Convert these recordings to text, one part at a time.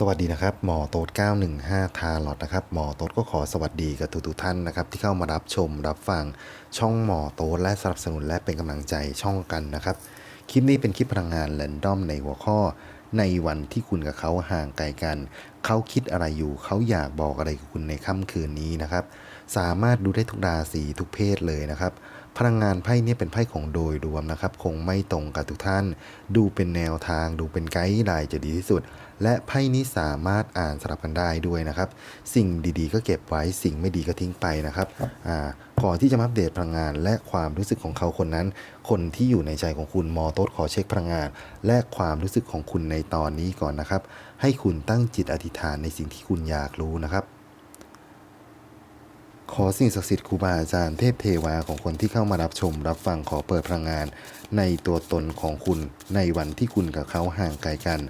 สวัสดีนะครับหมอโต๊ด915 ทาร์ลอตนะครับหมอโต๊ดก็ขอสวัสดีกับทุกๆท่านนะครับที่เข้ามารับชมรับฟังช่องหมอโต๊ดและสนับสนุนและเป็นกำลังใจช่องกันนะครับคลิปนี้เป็นคลิปพลังงานแรนดอมในหัวข้อ ในวันที่คุณกับเขาห่างไกลกัน เขาคิดอะไรอยู่เขาอยากบอกอะไรกับคุณในค่ำคืนนี้นะครับสามารถดูได้ทุกราศีทุกเพศเลยนะครับพลังงานไพ่เนี่ยเป็นไพ่ของโดยรวมนะครับ คงไม่ตรงกับทุกท่าน ดูเป็นแนวทาง ดูเป็นไกด์ไลน์จะดีที่สุด และไพ่นี้สามารถอ่านสลับกันได้ด้วยนะครับ สิ่งดีๆ ก็เก็บไว้สิ่งไม่ดีก็ทิ้งไปนะครับอ่าก่อนที่จะมาอัปเดตพลังงาน และความรู้สึกของเขาคนนั้น คนที่อยู่ในใจของคุณมอโต๊ดขอเช็คพลังงาน และความรู้สึกของคุณในตอนนี้ก่อนนะครับ ให้คุณตั้งจิตอธิษฐานในสิ่งที่คุณอยากรู้นะครับขอสิ่งศักดิ์สิทธิ์ครูบาอาจารย์เทพเทวาของคนที่เข้ามารับชม รับฟังขอเปิดพลังงาน ในตัวตนของคุณในวันที่คุณกับเขาห่างไกลกัน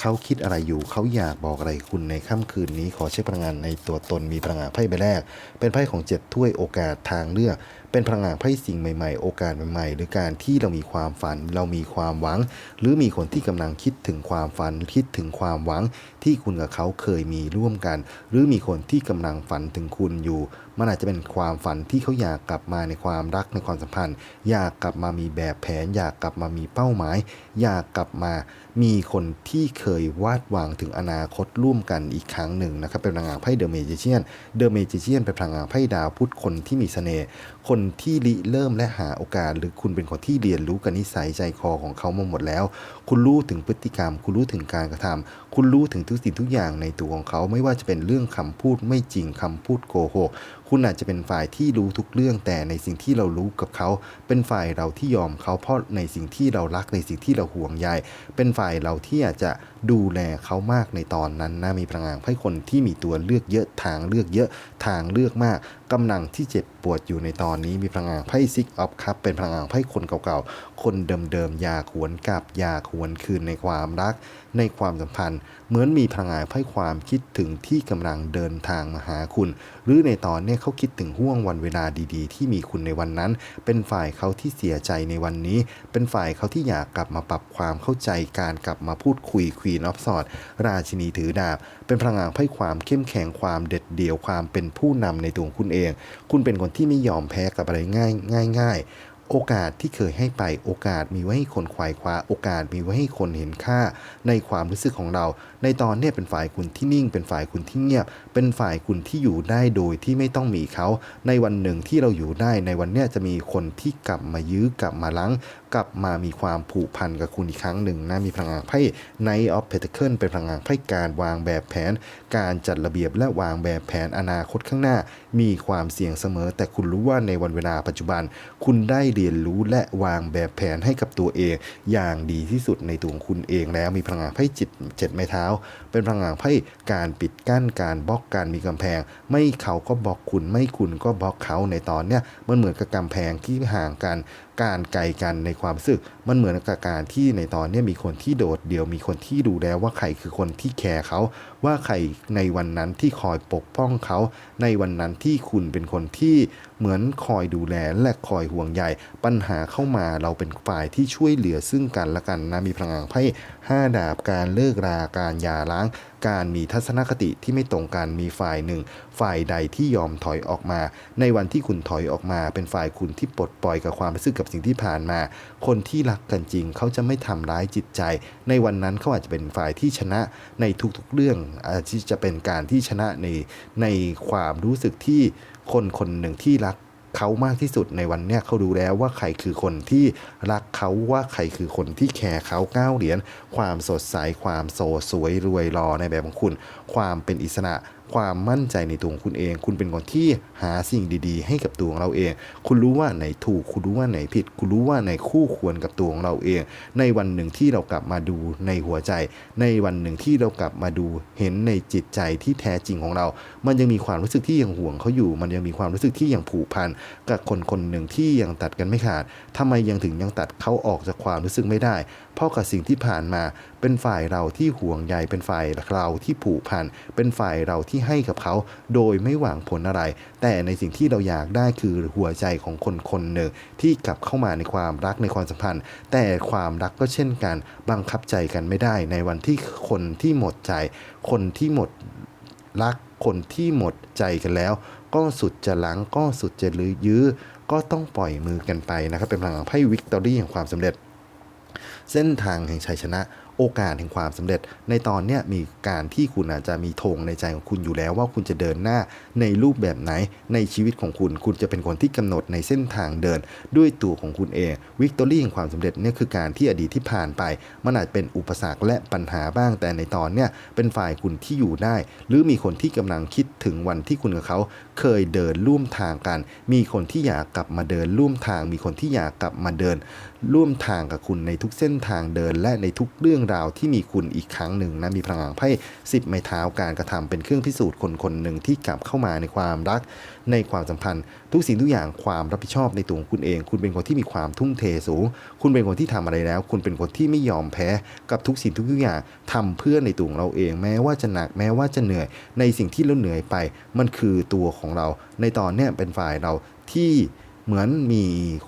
เขาคิดอะไรอยู่ เขาอยากบอกอะไรคุณในค่ำคืนนี้ขอเช็คพลังงานในตัวตนมีพลังงานไพ่ใบแรก เป็นไพ่ของเจ็ดถ้วยโอกาสทางเลือก เป็นพลังงานไพ่สิ่งใหม่ๆ โอกาสใหม่ๆ หรือการที่เรามีความฝัน เรามีความหวัง หรือมีคนที่กำลังคิดถึงความฝันคิดถึงความหวัง ที่คุณกับเขาเคยมีร่วมกัน หรือมีคนที่กำลังฝันถึงคุณอยู่มันอาจจะเป็นความฝันที่เขาอยากกลับมาในความรักในความสัมพันธ์ อยากกลับมามีแบบแผน อยากกลับมามีเป้าหมาย อยากกลับมา มีคนที่เคยวาดวางถึงอนาคตร่วมกันอีกครั้งหนึ่งนะครับ เป็นพลังงานไพ่เดอะเมจิเชียน เดอะเมจิเชียนเป็นพลังงานไพ่ดาวพุธคนที่มีเสน่ห์ คนที่ริเริ่มและหาโอกาส หรือคุณเป็นคนที่เรียนรู้กันนิสัยใจคอของเขามาหมดแล้ว คุณรู้ถึงพฤติกรรม คุณรู้ถึงการกระทำคุณรู้ถึงทุกสิ่งทุกอย่างในตัวของเขา ไม่ว่าจะเป็นเรื่องคำพูดไม่จริงคำพูดโกหกคุณอาจจะเป็นฝ่ายที่รู้ทุกเรื่อง แต่ในสิ่งที่เรารู้กับเขา เป็นฝ่ายเราที่ยอมเขาเพราะในสิ่งที่เรารักในสิ่งที่เราห่วงใยเป็นฝ่ายเราที่อาจจะดูแลเขามากในตอนนั้นนะมีพลังงานให้คนที่มีตัวเลือกเยอะทางเลือกเยอะทางเลือกมากกำลังที่เจ็บปวดอยู่ในตอนนี้มีพลังงานไพ่ซิกออฟครับเป็นพลังงานไพ่คนเก่าๆ คนเดิมๆอยากหวนกลับอยากหวนคืนในความรัก ในความสัมพันธ์ เหมือนมีพลังงานไพ่ความคิดถึงที่กำลังเดินทางมาหาคุณ หรือในตอนนี้เขาคิดถึงห่วงวันเวลาดีๆ ที่มีคุณในวันนั้น เป็นฝ่ายเขาที่เสียใจในวันนี้ เป็นฝ่ายเขาที่อยากกลับมาปรับความเข้าใจการกลับมาพูดคุยควีนออฟสอดราชินีถือดาบ เป็นพลังงานไพ่ความเข้มแข็งความเด็ดเดี่ยวความเป็นผู้นำในตัวของคุณเอง คุณเป็นคนที่ไม่ยอมแพ้กับอะไรง่ายง่ายง่ายโอกาสที่เคยให้ไปโอกาสมีไว้ให้คนควายคว้าโอกาสมีไว้ให้คนเห็นค่า ในความรู้สึกของเรา ในตอนนี้เป็นฝ่ายคุณที่นิ่ง เป็นฝ่ายคุณที่เงียบ เป็นฝ่ายคุณที่อยู่ได้โดยที่ไม่ต้องมีเขา ในวันหนึ่งที่เราอยู่ได้ในวันนี้จะมีคนที่กลับมายื้อกลับมาล้าง กลับมามีความผูกพันกับคุณอีกครั้งหนึ่งนะมีพลังงานไพ่ Knight of Pentacle เป็นพลังงานไพ่การวางแบบแผน การจัดระเบียบและวางแบบแผนอนาคตข้างหน้า มีความเสี่ยงเสมอ แต่คุณรู้ว่าในวันเวลาปัจจุบัน คุณได้เรียนรู้และวางแบบแผนให้กับตัวเอง อย่างดีที่สุดในตัวของคุณเองแล้วมีพลังงานไพ่จิตเจ็ดไม้เท้า เป็นพลังงานไพ่การปิดกั้นการบล็อกการมีกำแพง ไม่เขาก็บล็อกคุณไม่คุณก็บล็อกเขาในตอนเนี้ยมันเหมือนกับกำแพงที่ห่างกัน การไกลกันในความรู้สึกมันเหมือนกับการที่ในตอนนี้มีคนที่โดดเดี่ยวมีคนที่ดูแลว่าใครคือคนที่แคร์เขา ว่าใครในวันนั้นที่คอยปกป้องเขาในวันนั้นที่คุณเป็นคนที่เหมือนคอยดูแลและคอยห่วงใยปัญหาเข้ามาเราเป็นฝ่ายที่ช่วยเหลือซึ่งกันและกันนะมีพลังงานไพ่ห้าดาบการเลิกราการหย่าร้าง การมีทัศนคติที่ไม่ตรงกันมีฝ่ายหนึ่ง ฝ่ายใดที่ยอมถอยออกมา ในวันที่คุณถอยออกมา เป็นฝ่ายคุณที่ปลดปล่อยกับความรู้สึกกับสิ่งที่ผ่านมา คนที่รักกันจริงเขาจะไม่ทำร้ายจิตใจ ในวันนั้นเขาอาจจะเป็นฝ่ายที่ชนะในทุกๆเรื่องอาจจะเป็นการที่ชนะในในความรู้สึกที่คนคนหนึ่งที่รักเขามากที่สุดในวันเนี้ยเขาดูแล้วว่าใครคือคนที่รักเขาว่าใครคือคนที่แคร์เขาก้าวเหรียญความสดใสความโสดสวยรวยรอในแบบของคุณ ความเป็นอิสระ ความมั่นใจในตัวของคุณเอง คุณเป็นคนที่หาสิ่งดีๆ ให้กับตัวของเราเอง คุณรู้ว่าไหนถูก คุณรู้ว่าไหนผิด คุณรู้ว่าไหนคู่ควรกับตัวของเราเอง ในวันหนึ่งที่เรากลับมาดูในหัวใจ ในวันหนึ่งที่เรากลับมาดูเห็นในจิตใจที่แท้จริงของเรา มันยังมีความรู้สึกที่ยังห่วงเขาอยู่ มันยังมีความรู้สึกที่ยังผูกพันกับคนคนหนึ่งที่ยังตัดกันไม่ขาดทำไมยังถึงยังตัดเขาออกจากความรู้สึกไม่ได้ เพราะกับสิ่งที่ผ่านมา เป็นฝ่ายเราที่ห่วงใย เป็นฝ่ายเราที่ผูกพัน เป็นฝ่ายเราที่ให้กับเขา โดยไม่หวังผลอะไร แต่ในสิ่งที่เราอยากได้คือหัวใจของคนคนหนึ่งที่กลับเข้ามาในความรักในความสัมพันธ์ แต่ความรักก็เช่นกันบังคับใจกันไม่ได้ ในวันที่คนที่หมดใจ คนที่หมดรักคนที่หมดใจกันแล้ว ก็สุดจะล้างก็สุดจะลือยื้อ ก็ต้องปล่อยมือกันไปนะครับ เป็นพลังไพ่วิกตอรี่แห่งความสำเร็จ เส้นทางแห่งชัยชนะ โอกาสแห่งความสำเร็จ ในตอนเนี้ยมีการที่คุณอาจจะมีธงในใจของคุณอยู่แล้วว่าคุณจะเดินหน้าในรูปแบบไหนในชีวิตของคุณ คุณจะเป็นคนที่กำหนดในเส้นทางเดิน ด้วยตัวของคุณเองวิกตอรี่แห่งความสำเร็จเนี่ยคือการที่อดีตที่ผ่านไป มันอาจเป็นอุปสรรคและปัญหาบ้าง แต่ในตอนเนี้ยเป็นฝ่ายคุณที่อยู่ได้ หรือมีคนที่กำลังคิดถึงวันที่คุณกับเขา เคยเดินร่วมทางกัน มีคนที่อยากกลับมาเดินร่วมทาง มีคนที่อยากกลับมาเดิน ร่วมทางกับคุณในทุกเส้นทางเดินและในทุกเรื่องราวที่มีคุณอีกครั้งหนึ่งนะมีพลังไพ่สิบไม้เท้าการกระทำเป็นเครื่องพิสูจน์คนคนหนึ่งที่กลับเข้ามาในความรัก ในความสัมพันธ์ ทุกสิ่งทุกอย่างความรับผิดชอบในตัวของคุณเอง คุณเป็นคนที่มีความทุ่มเทสูง คุณเป็นคนที่ทำอะไรแล้ว คุณเป็นคนที่ไม่ยอมแพ้กับทุกสิ่งทุกอย่างทำเพื่อในตัวของเราเอง แม้ว่าจะหนักแม้ว่าจะเหนื่อยในสิ่งที่เราเหนื่อยไป มันคือตัวของเรา ในตอนเนี้ยเป็นฝ่ายเราที่เหมือนมี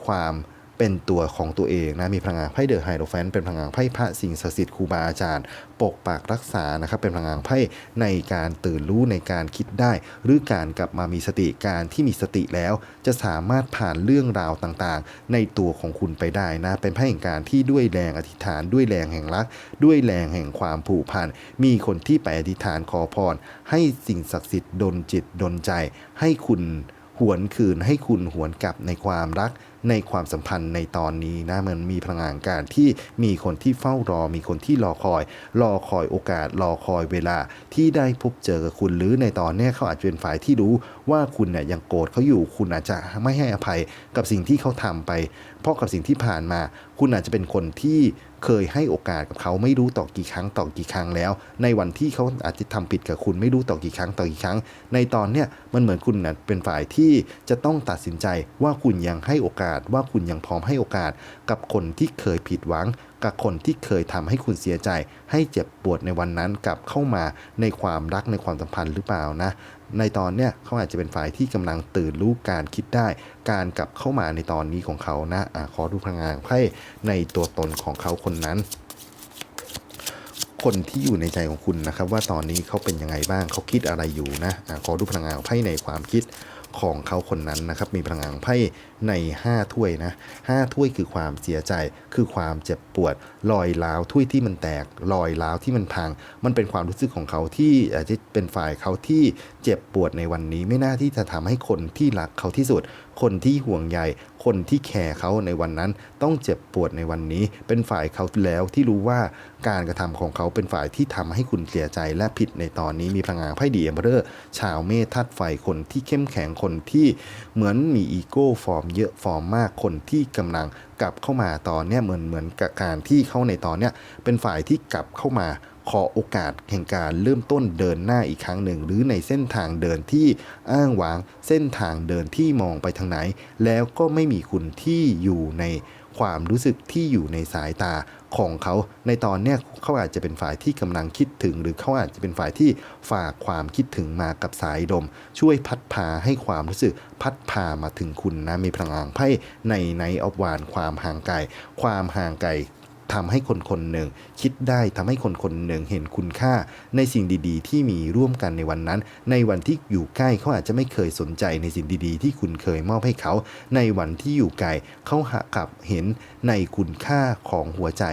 ความ เป็นตัวของตัวเองนะมีพลังงานไพ่เดอะไฮโดรแฟนเป็นพลังงานไพ่พระสิ่งศักดิ์สิทธิ์ครูบาอาจารย์ ปกปักรักษานะครับเป็นพลังงานไพ่ในการตื่นรู้ในการคิดได้ หรือการกลับมามีสติการที่มีสติแล้ว จะสามารถผ่านเรื่องราวต่างๆ ในตัวของคุณไปได้นะเป็นไพ่แห่งการที่ด้วยแรงอธิษฐานด้วยแรงแห่งรัก ด้วยแรงแห่งความผูกพันมีคนที่ไปอธิษฐานขอพร ให้สิ่งศักดิ์สิทธิ์ดลจิตดลใจ ให้คุณหวนคืนให้คุณหวนกลับในความรัก ในความสัมพันธ์ในตอนนี้นะมันมีพลังงานการที่มีคนที่เฝ้ารอ มีคนที่รอคอย รอคอยโอกาส รอคอยเวลาที่ได้พบเจอกับคุณหรือในตอนนี้เขาอาจจะเป็นฝ่ายที่รู้ว่าคุณเนี่ยยังโกรธเขาอยู่ คุณอาจจะไม่ให้อภัยกับสิ่งที่เขาทำไป เพราะกับสิ่งที่ผ่านมา คุณอาจจะเป็นคนที่ เคยให้โอกาสกับเขาไม่รู้ต่อกี่ครั้งต่อกี่ครั้งแล้ว ในวันที่เขาอาจจะทำผิดกับคุณไม่รู้ต่อกี่ครั้งต่อกี่ครั้ง ในตอนเนี้ยมันเหมือนคุณนะเป็นฝ่ายที่จะต้องตัดสินใจว่าคุณยังให้โอกาสว่าคุณยังพร้อมให้โอกาส กับคนที่เคยผิดหวัง กับคนที่เคยทำให้คุณเสียใจ ให้เจ็บปวดในวันนั้นกลับเข้ามาในความรักในความสัมพันธ์หรือเปล่านะ ในตอนเนี้ยเขาอาจจะเป็นฝ่ายที่กำลังตื่นรู้การคิดได้ การกลับเข้ามาในตอนนี้ของเขานะอะขอดูพลังงานไพ่ในตัวตนของเขาคนนั้นคนที่อยู่ในใจของคุณนะครับ ว่าตอนนี้เขาเป็นยังไงบ้างเขาคิดอะไรอยู่นะอะขอดูพลังงานไพ่ในความคิดของเขาคนนั้นนะครับ มีพลังงานไพ่ ใน 5 ถ้วยนะ5ถ้วยคือความเสียใจ คือความเจ็บปวด รอยร้าวถ้วยที่มันแตก รอยร้าวที่มันพัง มันเป็นความรู้สึกของเขาที่อาจจะเป็นฝ่ายเขาที่เจ็บปวดในวันนี้ ไม่น่าที่จะทำให้คนที่รักเขาที่สุด คนที่ห่วงใย คนที่แคร์เขาในวันนั้น ต้องเจ็บปวดในวันนี้ เป็นฝ่ายเขาแล้วที่รู้ว่าการกระทำของเขาเป็นฝ่ายที่ทำให้คุณเสียใจและผิดในตอนนี้มีพลังงานไพ่ดีเอมเบอร์ชาวเมธทัดไฟคนที่เข้มแข็งคนที่เหมือนมีอีโก้ฟอร์มเยอะฟอร์มมากคนที่กำลังกลับเข้ามาตอนเนี้ยเหมือนเหมือนกับการที่เข้าในตอนเนี้ยเป็นฝ่ายที่กลับเข้ามาขอโอกาสแห่งการเริ่มต้นเดินหน้าอีกครั้งหนึ่ง หรือในเส้นทางเดินที่อ้างว้าง เส้นทางเดินที่มองไปทางไหน แล้วก็ไม่มีคุณที่อยู่ในความรู้สึกที่อยู่ในสายตา ของเขา ในตอนเนี้ยเขาอาจจะเป็นฝ่ายที่กำลังคิดถึง หรือเขาอาจจะเป็นฝ่ายที่ฝากความคิดถึงมากับสายลมช่วยพัดพาให้ความรู้สึกพัดพามาถึงคุณนะมีพลังงานไพ่ในในออฟวานความห่างไกลความห่างไกล ทำให้คนคนหนึ่งคิดได้ทำให้คนคนหนึ่งเห็นคุณค่า ในสิ่งดีๆ ที่มีร่วมกันในวันนั้น ในวันที่อยู่ใกล้เขาอาจจะไม่เคยสนใจในสิ่งดีๆ ที่คุณเคยมอบให้เขา ในวันที่อยู่ไกลเขาหากลับเห็นในคุณค่าของหัวใจ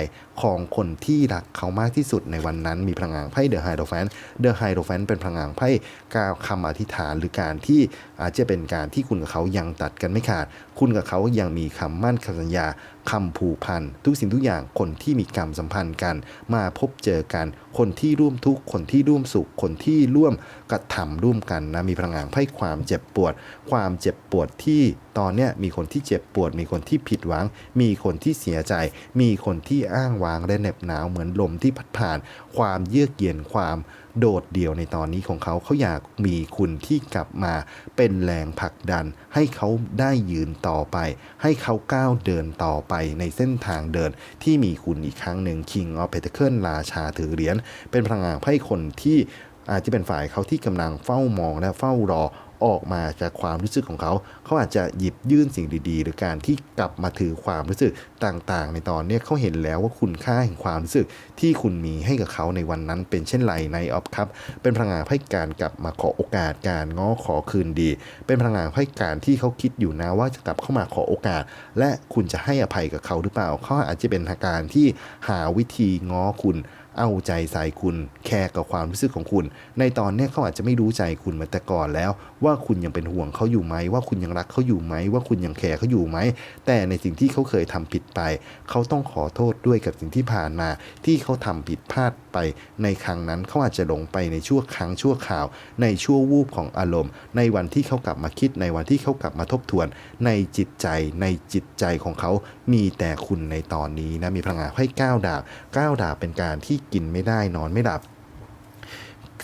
ของคนที่รักเขามากที่สุดในวันนั้น มีพลังงานไพ่เดอะไฮโดรแฟนเดอะไฮโดรแฟนเป็นพลังงานไพ่กาวคำอธิษฐานหรือการที่อาจจะเป็นการที่คุณกับเขายังตัดกันไม่ขาด คุณกับเขายังมีคำมั่นคำสัญญาคำผูกพัน ทุกสิ่งทุกอย่างคนที่มีกรรมสัมพันธ์กัน มาพบเจอกัน คนที่ร่วมทุกข์คนที่ร่วมสุข คนที่ร่วมกระทำร่วมกันนะมีพลังงานให้ความเจ็บปวด ความเจ็บปวดที่ ตอนเนี้ยมีคนที่เจ็บปวด มีคนที่ผิดหวัง มีคนที่เสียใจ มีคนที่อ้างว้างและเหน็บหนาวเหมือนลมที่พัดผ่าน ความเยือกเย็นความโดดเดี่ยวในตอนนี้ของเขาเขาอยากมีคุณที่กลับมาเป็นแรงผลักดัน ให้เขาได้ยืนต่อไป ให้เขาก้าวเดินต่อไปในเส้นทางเดินที่มีคุณอีกครั้งหนึ่ง King of Pentacle ราชาถือเหรียญเป็นพลังงานให้คนที่อาจจะเป็นฝ่ายเขาที่กำลังเฝ้ามองและเฝ้ารอ ออกมาจากความรู้สึกของเขา เขาอาจจะหยิบยื่นสิ่งดีๆ หรือการที่กลับมาถือความรู้สึกต่างๆ ในตอนนี้เขาเห็นแล้วว่าคุณค่าแห่งความรู้สึกที่คุณมีให้กับเขาในวันนั้น เป็นเช่นไรในออฟครับเป็นพลังงานให้การกลับมาขอโอกาสการง้อขอคืนดี เป็นพลังงานให้การที่เขาคิดอยู่นะว่าจะกลับเข้ามาขอโอกาส และคุณจะให้อภัยกับเขาหรือเปล่าเขาอาจจะเป็นอาการที่หาวิธีง้อคุณ เอาใจใส่คุณแคร์กับความรู้สึกของคุณ ในตอนนี้เขาอาจจะไม่รู้ใจคุณมาแต่ก่อนแล้ว ว่าคุณยังเป็นห่วงเขาอยู่ไหม ว่าคุณยังรักเขาอยู่ไหม ว่าคุณยังแคร์เขาอยู่ไหม แต่ในสิ่งที่เขาเคยทำผิดไป เขาต้องขอโทษด้วยกับสิ่งที่ผ่านมา ที่เขาทำผิดพลาดไป ในครั้งนั้นเขาอาจจะหลงไปในชั่วครั้งชั่วคราว ในชั่ววูบของอารมณ์ ในวันที่เขากลับมาคิดในวันที่เขากลับมาทบทวน ในจิตใจในจิตใจของเขามีแต่คุณในตอนนี้นะมีพลังงานให้ก้าวดาบก้าวดาบเป็นการที่กินไม่ได้นอนไม่หลับ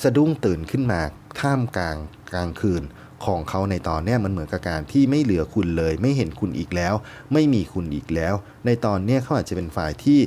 สะดุ้งตื่นขึ้นมาท่ามกลางกลางคืนของเขาในตอนเนี้ยมันเหมือนกับการที่ไม่เหลือคุณเลย ไม่เห็นคุณอีกแล้ว ไม่มีคุณอีกแล้ว ในตอนเนี้ยเขาอาจจะเป็นฝ่ายที่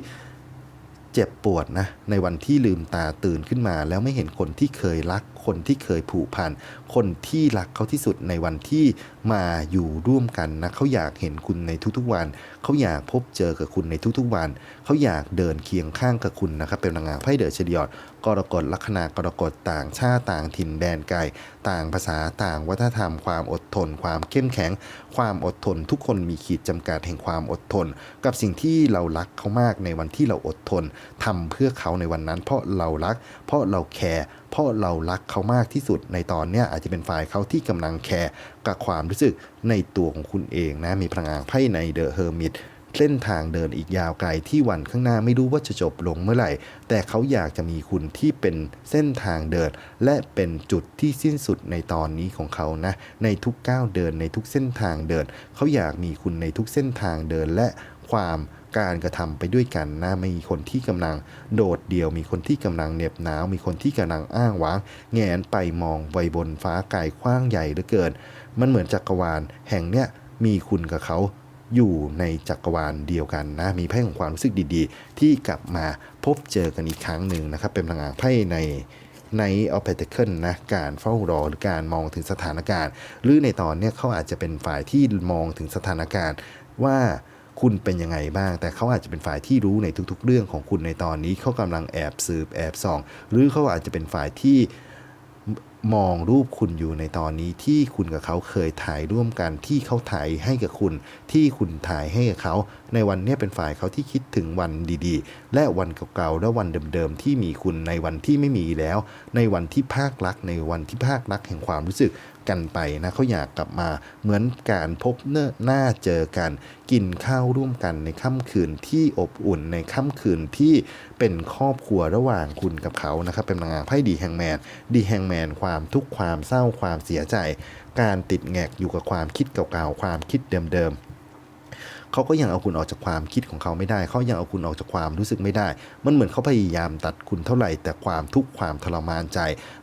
เจ็บปวดนะในวันที่ลืมตาตื่นขึ้นมา แล้วไม่เห็นคนที่เคยรัก คนที่เคยผูกพันคนที่รักเขาที่สุดในวันที่มาอยู่ร่วมกันนะเขาอยากเห็นคุณในทุกๆวัน เขาอยากพบเจอกับคุณในทุกๆวัน เขาอยากเดินเคียงข้างกับคุณนะครับเป็นพลังงานไพ่เดอเฉลียดกรกฎลัคนากรกฎต่างชาติต่างถิ่นแดนไกลต่างภาษาต่างวัฒนธรรม ความอดทน ความเข้มแข็ง ความอดทน ทุกคนมีขีดจำกัดแห่งความอดทน กับสิ่งที่เรารักเขามากในวันที่เราอดทนทำเพื่อเขาในวันนั้น เพราะเรารัก เพราะเราแคร์ เพราะเรารักเขามากที่สุดในตอนเนี้ยอาจจะเป็นฝ่ายเขาที่กำลังแคร์กับความรู้สึกในตัวของคุณเองนะมีพลังงานไพ่ในเดอะเฮอร์มิตเส้นทางเดินอีกยาวไกลที่วันข้างหน้าไม่รู้ว่าจะจบลงเมื่อไหร่ แต่เขาอยากจะมีคุณที่เป็นเส้นทางเดิน และเป็นจุดที่สิ้นสุดในตอนนี้ของเขานะ ในทุกก้าวเดินในทุกเส้นทางเดิน เขาอยากมีคุณในทุกเส้นทางเดินและความ การกระทำไปด้วยกันนะมีคนที่กำลังโดดเดี่ยว มีคนที่กำลังเหน็บหนาว มีคนที่กำลังอ้างว้าง แงนไปมองไวบนฟ้าไกลกว้างใหญ่เหลือเกิน มันเหมือนจักรวาลแห่งเนี้ยมีคุณกับเขาอยู่ในจักรวาลเดียวกันนะ มีไพ่ของความรู้สึกดีๆ ที่กลับมาพบเจอกันอีกครั้งหนึ่งนะครับ เป็นพลังงานไพ่ในในออ p เ t เ c ิลนะการเฝ้ารอหรือการมองถึงสถานการณ์ หรือในตอนเนี้ยเขาอาจจะเป็นฝ่ายที่มองถึงสถานการณ์ว่า คุณเป็นยังไงบ้าง แต่เขาอาจจะเป็นฝ่ายที่รู้ในทุกๆ เรื่องของคุณในตอนนี้เขากำลังแอบสืบแอบส่อง หรือเขาอาจจะเป็นฝ่ายที่มองรูปคุณอยู่ในตอนนี้ที่คุณกับเขาเคยถ่ายร่วมกันที่เขาถ่ายให้กับคุณ ที่คุณถ่ายให้กับเขา ในวันนี้เป็นฝ่ายเขาที่คิดถึงวันดีๆ และวันเก่าๆและวันเดิมๆที่มีคุณในวันที่ไม่มีแล้ว ในวันที่ภาครักในวันที่ภาครักแห่งความรู้สึก กันไปนะเขาอยากกลับมาเหมือนการพบเนหน้าเจอกัน กินข้าวร่วมกันในค่ำคืนที่อบอุ่นในค่ำคืนที่เป็นครอบครัวระหว่างคุณกับเขานะครับเป็นพลังงานไพ่ดีแฮงแมนดีแฮงแมนความทุกข์ความเศร้าความเสียใจ การติดแงกอยู่กับความคิดเก่าๆความคิดเดิมๆ เขาก็ยังเอาคุณออกจากความคิดของเขาไม่ได้ เขายังเอาคุณออกจากความรู้สึกไม่ได้ มันเหมือนเขาพยายามตัดคุณเท่าไหร่ แต่ความทุกข์ความทรมานใจ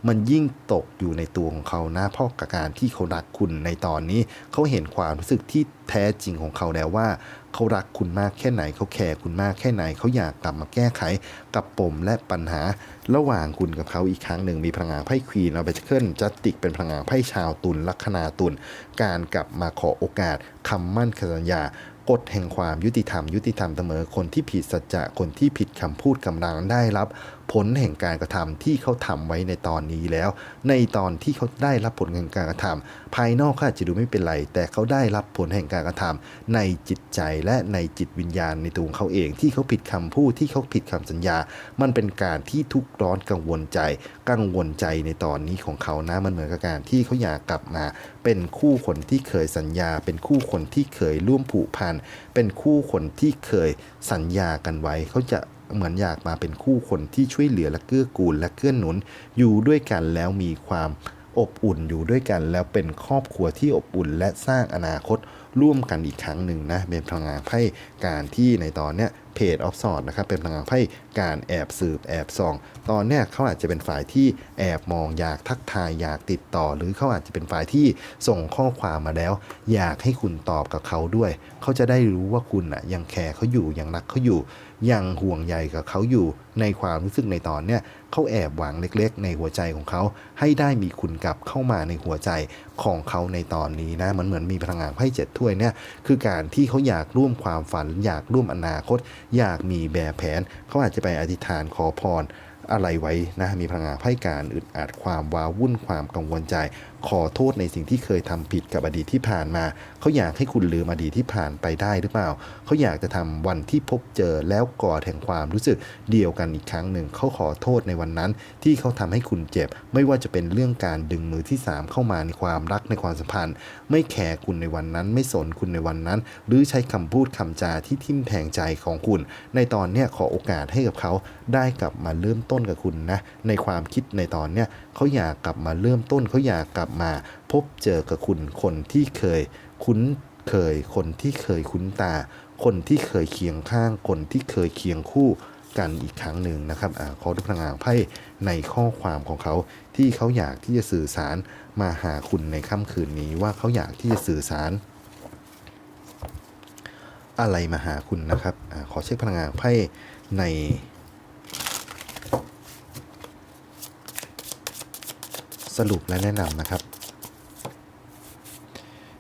มันยิ่งตกอยู่ในตัวของเขานะเพราะกับการที่เขารักคุณในตอนนี้เขาเห็นความรู้สึกที่แท้จริงของเขาแล้วว่าเขารักคุณมากแค่ไหนเขาแคร์คุณมากแค่ไหนเขาอยากกลับมาแก้ไข กับปมและปัญหา ระหว่างคุณกับเขาอีกครั้งหนึ่งมีพลังงานไพ่ควีนเอาไปเคิลจัตติกเป็นพลังงานไพ่ชาวตุลลัคนาตุลการกลับมาขอโอกาสคำมั่นสัญญา กฎแห่งความยุติธรรมยุติธรรมเสมอคนที่ผิดสัจจะคนที่ผิดคำพูดกำลังได้รับ ผลแห่งการกระทำที่เขาทำไว้ในตอนนี้แล้ว ในตอนที่เขาได้รับผลแห่งการกระทำภายนอกเขาอาจจะดูไม่เป็นไร แต่เขาได้รับผลแห่งการกระทำในจิตใจและในจิตวิญญาณในตัวของเขาเอง ที่เขาผิดคำพูดที่เขาผิดคำสัญญา มันเป็นการที่ทุกร้อนกังวลใจ กังวลใจในตอนนี้ของเขานะมันเหมือนกับการที่เขาอยากกลับมา เป็นคู่คนที่เคยสัญญา เป็นคู่คนที่เคยร่วมผูกพันเป็นคู่คนที่เคยสัญญากันไว้เขาจะ เหมือนอยากมาเป็นคู่คนที่ช่วยเหลือและเกื้อกูลและเกื้อหนุน อยู่ด้วยกันแล้วมีความอบอุ่นอยู่ด้วยกัน แล้วเป็นครอบครัวที่อบอุ่น และสร้างอนาคตร่วมกันอีกครั้งหนึ่งนะเป็นพลังงานไพ่การที่ในตอนเนี้ยเพจออฟสอดนะครับเป็นพลังงานไพ่การแอบสืบแอบส่อง ตอนเนี้ยเขาอาจจะเป็นฝ่ายที่แอบมองอยากทักทายอยากติดต่อ หรือเขาอาจจะเป็นฝ่ายที่ส่งข้อความมาแล้ว อยากให้คุณตอบกับเขาด้วย เขาจะได้รู้ว่าคุณอะยังแคร์เขาอยู่ยังรักเขาอยู่ ยังห่วงใยกับเขาอยู่ในความรู้สึกในตอนเนี้ยเขาแอบหวังเล็กๆ ในหัวใจของเขา ให้ได้มีคุณกลับเข้ามาในหัวใจของเขาในตอนนี้นะมันเหมือนมีพลังงานไพ่เจ็ดถ้วยเนี่ยคือการที่เขาอยากร่วมความฝัน อยากร่วมอนาคต อยากมีแบบแผนเขาอาจจะไปอธิษฐานขอพรอะไรไว้นะมีพลังงานไพ่การอึดอัดความว้าวุ่นความกังวลใจ ขอโทษในสิ่งที่เคยทำผิดกับอดีตที่ผ่านมา เขาอยากให้คุณลืมอดีตที่ผ่านไปได้หรือเปล่า เขาอยากจะทำวันที่พบเจอแล้วกอดแห่งความรู้สึกเดียวกันอีกครั้งหนึ่ง เขาขอโทษในวันนั้น ที่เขาทำให้คุณเจ็บ ไม่ว่าจะเป็นเรื่องการดึงมือที่ 3 เข้ามาในความรักในความสัมพันธ์ ไม่แคร์คุณในวันนั้น ไม่สนคุณในวันนั้น หรือใช้คำพูดคำจาที่ทิ่มแทงใจของคุณ ในตอนเนี้ยขอโอกาสให้กับเขาได้กลับมาเริ่มต้นกับคุณนะในความคิดในตอนเนี้ยเขาอยากกลับมาเริ่มต้น เขาอยากกลับมาพบเจอกับคุณคนที่เคยคุ้นเคย คนที่เคยคุ้นตา คนที่เคยเคียงข้าง คนที่เคยเคียงคู่กันอีกครั้งหนึ่งนะครับอขอดูพลังงานไพ่ในข้อความของเขาที่เขาอยากที่จะสื่อสารมาหาคุณในค่ำคืนนี้ว่าเขาอยากที่จะสื่อสาร อะไรมาหาคุณนะครับอขอเช็คพลังงานไพ่ใน รุปและแนะนำนะครับ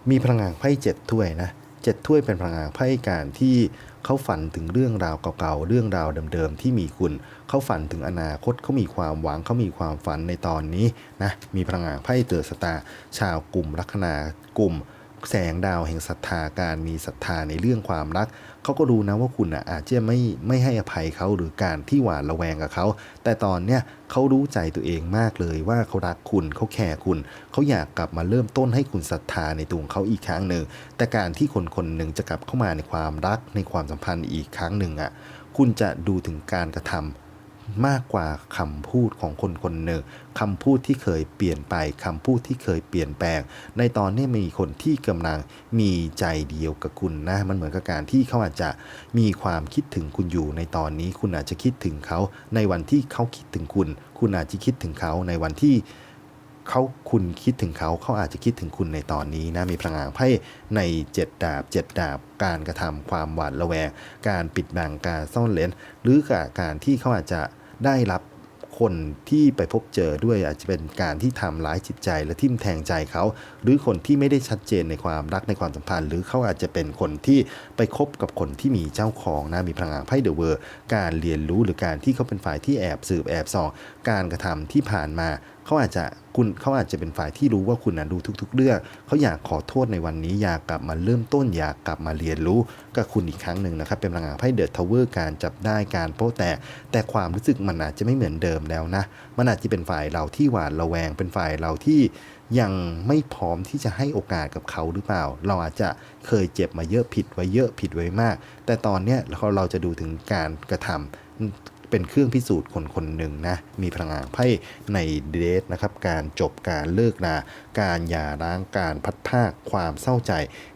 มีพลังงานไพ่เจ็ดถ้วยนะเจ็ดถ้วยเป็นพลังงานไพ่การที่เขาฝันถึงเรื่องราวเก่าๆ เรื่องราวเดิมๆ ที่มีคุณ เขาฝันถึงอนาคตเขามีความหวังเขามีความฝันในตอนนี้นะ มีพลังงานไพ่เตอร์สตาชาวกลุ่มลัคนากลุ่ม แสงดาวแห่งศรัทธาการมีศรัทธาในเรื่องความรัก เขาก็รู้นะว่าคุณอะอาจจะไม่ไม่ให้อภัยเขาหรือการที่หวาดระแวงกับเขา แต่ตอนเนี้ยเขารู้ใจตัวเองมากเลยว่าเขารักคุณเขาแคร์คุณ เขาอยากกลับมาเริ่มต้นให้คุณศรัทธาในตัวเขาอีกครั้งหนึ่ง แต่การที่คนคนหนึ่งจะกลับเข้ามาในความรักในความสัมพันธ์อีกครั้งหนึ่งอะ คุณจะดูถึงการกระทำ มากกว่าคำพูดของคนคนหนึ่งคำพูดที่เคยเปลี่ยนไปคำพูดที่เคยเปลี่ยนแปลง ในตอนนี้มีคนที่กำลังมีใจเดียวกับคุณนะมันเหมือนกับการที่เขาอาจจะมีความคิดถึงคุณอยู่ ในตอนนี้คุณอาจจะคิดถึงเขา ในวันที่เขาคิดถึงคุณ คุณอาจจะคิดถึงเขาในวันที่ เขาคุณคิดถึงเขาเขาอาจจะคิดถึงคุณในตอนนี้นะมีพลังงานไพ่ในเจ็ดดาบเจ็ดดาบ การกระทำความหวาดระแวง การปิดบังการซ่อนเลนหรือการที่เขาอาจจะได้รับคนที่ไปพบเจอด้วยอาจจะเป็นการที่ทำร้ายจิตใจและทิ่มแทงใจเขา หรือคนที่ไม่ได้ชัดเจนในความรักในความสัมพันธ์ หรือเขาอาจจะเป็นคนที่ไปคบกับคนที่มีเจ้าของนะมีพลังงานไพ่เดอะเวอร์การเรียนรู้หรือการที่เขาเป็นฝ่ายที่แอบสืบแอบส่อง การกระทำที่ผ่านมา เขาอาจจะคุณเขาอาจจะเป็นฝ่ายที่รู้ว่าคุณนะรู้ทุก ๆ เรื่องเขาอยากขอโทษในวันนี้อยากกลับมาเริ่มต้นอยากกลับมาเรียนรู้กับคุณอีกครั้งหนึ่งนะครับ เป็นพลังงานไพ่เดอะทาวเวอร์การจับได้การโป้แตกแต่ความรู้สึกมันอาจจะไม่เหมือนเดิมแล้วนะ มันอาจจะเป็นฝ่ายเราที่หวาดระแวง เป็นฝ่ายเราที่ยังไม่พร้อมที่จะให้โอกาสกับเขาหรือเปล่า เราอาจจะเคยเจ็บมาเยอะผิดไว้เยอะผิดไว้มาก แต่ตอนเนี้ยเราเราจะดูถึงการกระทำ เป็นเครื่องพิสูจน์คนคนหนึ่งนะมีพลังงานไพ่ในเดทนะครับการจบการเลิกลาการหย่าร้างการพัดภาคความเศร้าใจ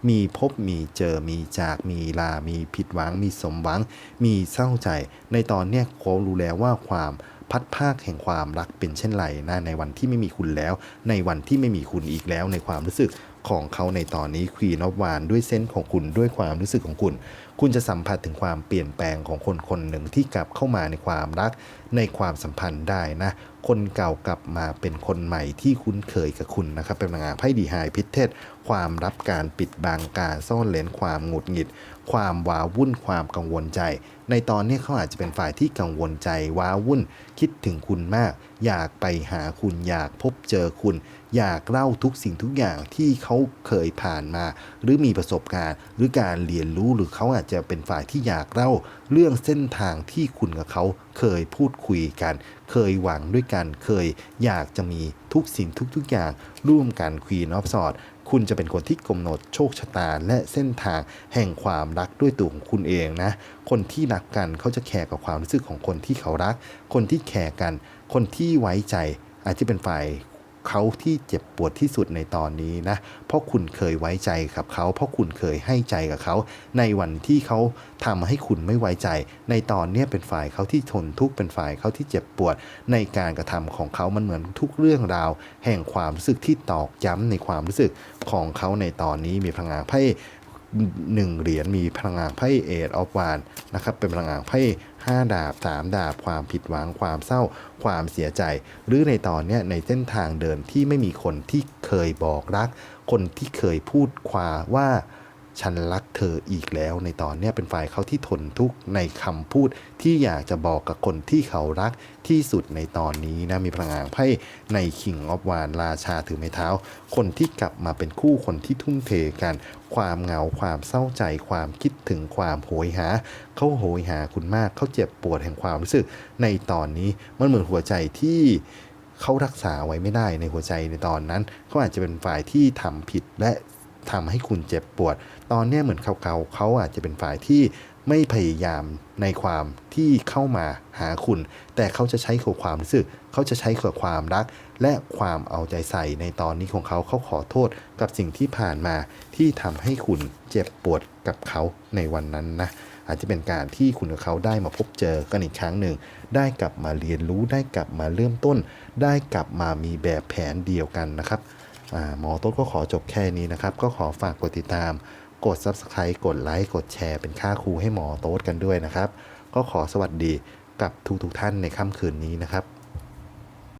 มีพบมีเจอมีจากมีลา มีผิดหวัง มีสมหวัง มีเศร้าใจ ในตอนเนี้ยเขารู้แล้วว่าความพัดภาคแห่งความรักเป็นเช่นไรนะในวันที่ไม่มีคุณแล้ว ในวันที่ไม่มีคุณอีกแล้วในความรู้สึก ของเขาในตอนนี้ควีนอฟวานด้วยเส้นของคุณด้วยความรู้สึกของคุณ คุณจะสัมผัสถึงความเปลี่ยนแปลงของคนคนหนึ่งที่กลับเข้ามาในความรักในความสัมพันธ์ได้นะ คนเก่ากลับมาเป็นคนใหม่ที่คุ้นเคยกับคุณนะครับ เป็นพลังงานไพ่ดีไฮพิเทศ ความรับการปิดบังการซ่อนเลนความหงุดหงิด ความว้าวุ่นความกังวลใจ ในตอนนี้เขาอาจจะเป็นฝ่ายที่กังวลใจว้าวุ่น คิดถึงคุณมาก อยากไปหาคุณอยากพบเจอคุณ อยากเล่าทุกสิ่งทุกอย่างที่เขาเคยผ่านมา หรือมีประสบการณ์ หรือการเรียนรู้หรือเขาอาจจะเป็นฝ่ายที่อยากเล่าเรื่องเส้นทางที่คุณกับเขาเคยพูดคุยกัน เคยหวังด้วยกัน เคยอยากจะมีทุกสิ่งทุกๆอย่าง ร่วมกันควีนออฟสอดคุณจะเป็นคนที่กำหนดโชคชะตาและเส้นทางแห่งความรักด้วยตัวของคุณเองนะ คนที่รักกันเขาจะแคร์กับความรู้สึกของคนที่เขารัก คนที่แคร์กัน คนที่ไว้ใจอาจจะเป็นฝ่าย เขาที่เจ็บปวดที่สุดในตอนนี้นะ เพราะคุณเคยไว้ใจกับเขา เพราะคุณเคยให้ใจกับเขา ในวันที่เขาทำให้คุณไม่ไว้ใจ ในตอนนี้เป็นฝ่ายเขาที่ทนทุกข์เป็นฝ่ายเขาที่เจ็บปวด ในการกระทำของเขามันเหมือนทุกเรื่องราว แห่งความรู้สึกที่ตอกย้ำในความรู้สึกของเขาในตอนนี้มีพลังงานไพ่ หนึ่งเหรียญมีพลังงานไพ่เอทออฟวานนะครับเป็นพลังงานไพ่ห้าดาบสามดาบ ความผิดหวังความเศร้า ความเสียใจ หรือในตอนนี้ในเส้นทางเดินที่ไม่มีคนที่เคยบอกรัก คนที่เคยพูดความว่า ฉันรักเธออีกแล้ว ในตอนนี้เป็นฝ่ายเขาที่ทนทุกข์ในคำพูดที่อยากจะบอกกับคนที่เขารักที่สุดในตอนนี้นะมีพลังงานไพ่ในคิงออฟวานราชาถือไม้เท้า คนที่กลับมาเป็นคู่คนที่ทุ่มเทกัน ความเหงาความเศร้าใจ ความคิดถึงความโหยหา เขาโหยหาคุณมากเขาเจ็บปวดแห่งความรู้สึก ในตอนนี้มันเหมือนหัวใจที่เขารักษาไว้ไม่ได้ในหัวใจในตอนนั้น เขาอาจจะเป็นฝ่ายที่ทำผิดและ ทำให้คุณเจ็บปวด ตอนนี้เหมือนเขาเขาเขาอาจจะเป็นฝ่ายที่ไม่พยายามในความที่เข้ามาหาคุณ แต่เขาจะใช้กับความรู้สึกเขาจะใช้กับความรัก และความเอาใจใส่ในตอนนี้ของเขาเขาขอโทษกับสิ่งที่ผ่านมาที่ทำให้คุณเจ็บปวดกับเขาในวันนั้นนะอาจจะเป็นการที่คุณกับเขาได้มาพบเจอกันอีกครั้งหนึ่ง ได้กลับมาเรียนรู้ได้กลับมาเริ่มต้น ได้กลับมามีแบบแผนเดียวกันนะครับ หมอต้นก็ขอจบแค่นี้นะครับ ก็ขอฝากกดติดตาม กด Subscribe กดไลค์กดแชร์เป็นค่าครูให้หมอโต๊ดกันด้วยนะครับ ก็ขอสวัสดีกับทุกๆท่านในค่ำคืนนี้นะครับ